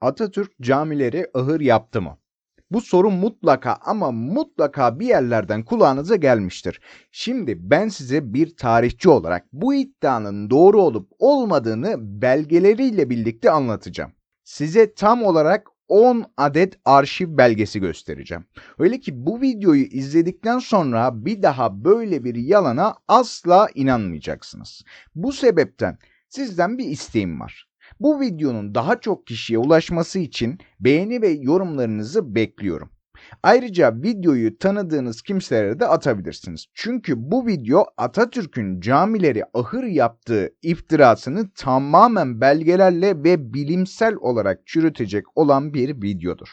Atatürk camileri ahır yaptı mı? Bu soru mutlaka ama mutlaka bir yerlerden kulağınıza gelmiştir. Şimdi ben size bir tarihçi olarak bu iddianın doğru olup olmadığını belgeleriyle birlikte anlatacağım. Size tam olarak 10 adet arşiv belgesi göstereceğim. Öyle ki bu videoyu izledikten sonra bir daha böyle bir yalana asla inanmayacaksınız. Bu sebepten sizden bir isteğim var. Bu videonun daha çok kişiye ulaşması için beğeni ve yorumlarınızı bekliyorum. Ayrıca videoyu tanıdığınız kimselere de atabilirsiniz. Çünkü bu video Atatürk'ün camileri ahır yaptığı iftirasını tamamen belgelerle ve bilimsel olarak çürütecek olan bir videodur.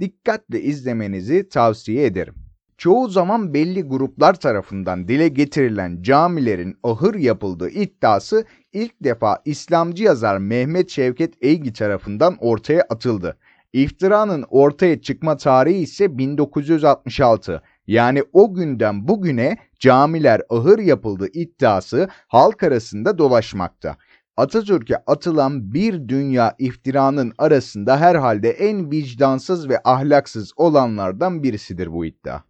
Dikkatle izlemenizi tavsiye ederim. Çoğu zaman belli gruplar tarafından dile getirilen camilerin ahır yapıldığı iddiası ilk defa İslamcı yazar Mehmet Şevket Eygi tarafından ortaya atıldı. İftiranın ortaya çıkma tarihi ise 1966. Yani o günden bugüne camiler ahır yapıldı iddiası halk arasında dolaşmakta. Atatürk'e atılan bir dünya iftiranın arasında herhalde en vicdansız ve ahlaksız olanlardan birisidir bu iddia.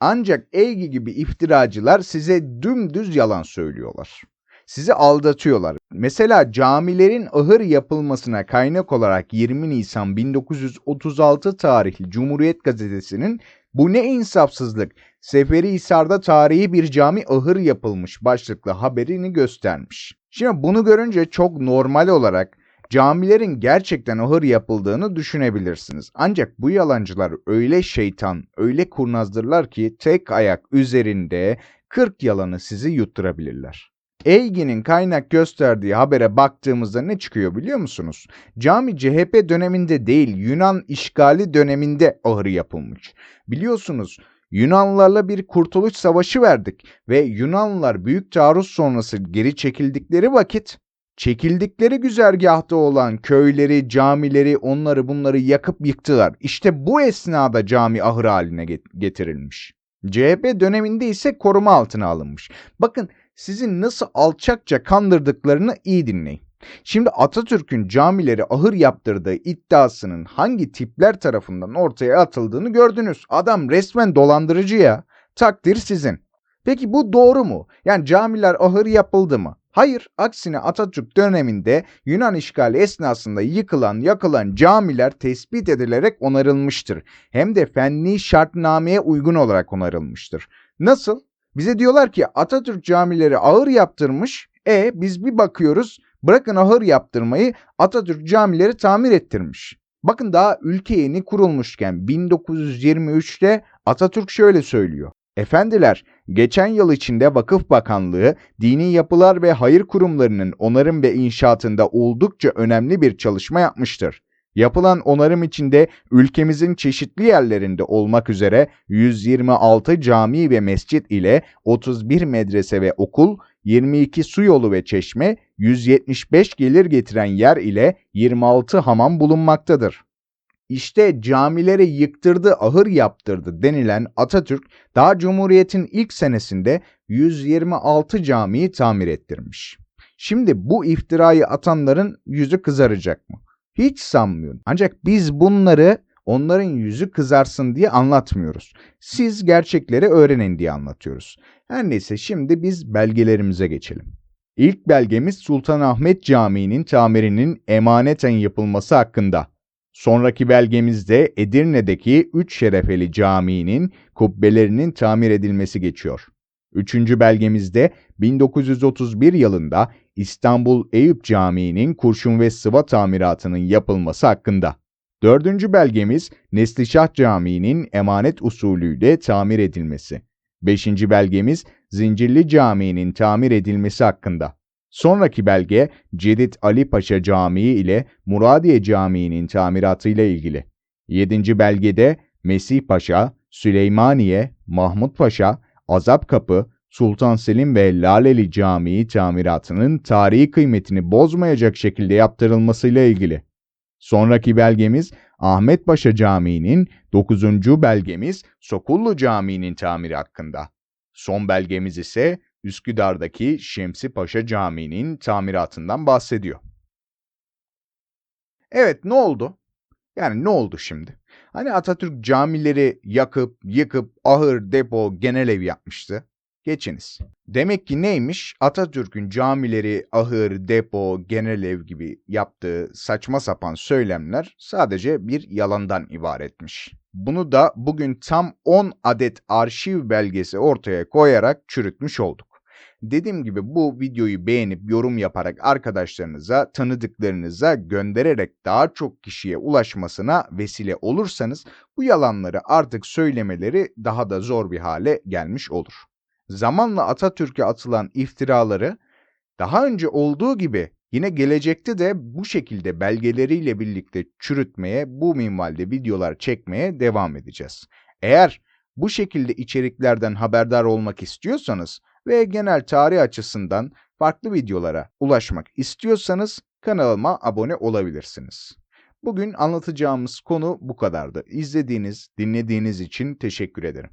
Ancak Eygi gibi iftiracılar size dümdüz yalan söylüyorlar. Sizi aldatıyorlar. Mesela camilerin ahır yapılmasına kaynak olarak 20 Nisan 1936 tarihli Cumhuriyet Gazetesi'nin bu ne insafsızlık, Seferihisar'da tarihi bir cami ahır yapılmış başlıklı haberini göstermiş. Şimdi bunu görünce çok normal olarak camilerin gerçekten ahır yapıldığını düşünebilirsiniz. Ancak bu yalancılar öyle şeytan, öyle kurnazdırlar ki tek ayak üzerinde 40 yalanı sizi yutturabilirler. Eygi'nin kaynak gösterdiği habere baktığımızda ne çıkıyor biliyor musunuz? Cami CHP döneminde değil Yunan işgali döneminde ahırı yapılmış. Biliyorsunuz Yunanlılarla bir kurtuluş savaşı verdik ve Yunanlılar büyük taarruz sonrası geri çekildikleri vakit çekildikleri güzergahta olan köyleri, camileri, onları bunları yakıp yıktılar. İşte bu esnada cami ahır haline getirilmiş. CHP döneminde ise koruma altına alınmış. Bakın sizi nasıl alçakça kandırdıklarını iyi dinleyin. Şimdi Atatürk'ün camileri ahır yaptırdığı iddiasının hangi tipler tarafından ortaya atıldığını gördünüz. Adam resmen dolandırıcı ya. Takdir sizin. Peki bu doğru mu? Yani camiler ahır yapıldı mı? Hayır, aksine Atatürk döneminde Yunan işgali esnasında yıkılan, yakılan camiler tespit edilerek onarılmıştır. Hem de fenli şartnameye uygun olarak onarılmıştır. Nasıl? Bize diyorlar ki Atatürk camileri ağır yaptırmış. E biz bir bakıyoruz bırakın ahır yaptırmayı Atatürk camileri tamir ettirmiş. Bakın daha ülke yeni kurulmuşken 1923'te Atatürk şöyle söylüyor. Efendiler, geçen yıl içinde Vakıf Bakanlığı, dini yapılar ve hayır kurumlarının onarım ve inşaatında oldukça önemli bir çalışma yapmıştır. Yapılan onarım içinde ülkemizin çeşitli yerlerinde olmak üzere 126 cami ve mescit ile 31 medrese ve okul, 22 su yolu ve çeşme, 175 gelir getiren yer ile 26 hamam bulunmaktadır. İşte camileri yıktırdı, ahır yaptırdı denilen Atatürk, daha Cumhuriyet'in ilk senesinde 126 camiyi tamir ettirmiş. Şimdi bu iftirayı atanların yüzü kızaracak mı? Hiç sanmıyorum. Ancak biz bunları onların yüzü kızarsın diye anlatmıyoruz. Siz gerçekleri öğrenin diye anlatıyoruz. Her neyse şimdi biz belgelerimize geçelim. İlk belgemiz Sultanahmet Camii'nin tamirinin emaneten yapılması hakkında. Sonraki belgemizde Edirne'deki Üç Şerefeli Camii'nin kubbelerinin tamir edilmesi geçiyor. Üçüncü belgemizde 1931 yılında İstanbul Eyüp Camii'nin kurşun ve sıva tamiratının yapılması hakkında. Dördüncü belgemiz Neslişah Camii'nin emanet usulüyle tamir edilmesi. Beşinci belgemiz Zincirli Camii'nin tamir edilmesi hakkında. Sonraki belge Cedid Ali Paşa Camii ile Muradiye Camii'nin tamiratıyla ilgili. Yedinci belgede Mesih Paşa, Süleymaniye, Mahmut Paşa, Azap Kapı, Sultan Selim ve Laleli Camii tamiratının tarihi kıymetini bozmayacak şekilde yaptırılmasıyla ilgili. Sonraki belgemiz Ahmet Paşa Camii'nin, 9. belgemiz Sokullu Camii'nin tamiri hakkında. Son belgemiz ise Üsküdar'daki Şemsi Paşa Camii'nin tamiratından bahsediyor. Evet ne oldu? Yani ne oldu şimdi? Hani Atatürk camileri yakıp, yıkıp, ahır, depo, genel ev yapmıştı. Geçiniz. Demek ki neymiş? Atatürk'ün camileri, ahır, depo, genel ev gibi yaptığı saçma sapan söylemler sadece bir yalandan ibaretmiş. Bunu da bugün tam 10 adet arşiv belgesi ortaya koyarak çürütmüş olduk. Dediğim gibi bu videoyu beğenip yorum yaparak arkadaşlarınıza, tanıdıklarınıza göndererek daha çok kişiye ulaşmasına vesile olursanız bu yalanları artık söylemeleri daha da zor bir hale gelmiş olur. Zamanla Atatürk'e atılan iftiraları daha önce olduğu gibi yine gelecekte de bu şekilde belgeleriyle birlikte çürütmeye, bu minvalde videolar çekmeye devam edeceğiz. Eğer bu şekilde içeriklerden haberdar olmak istiyorsanız ve genel tarih açısından farklı videolara ulaşmak istiyorsanız kanalıma abone olabilirsiniz. Bugün anlatacağımız konu bu kadardı. İzlediğiniz, dinlediğiniz için teşekkür ederim.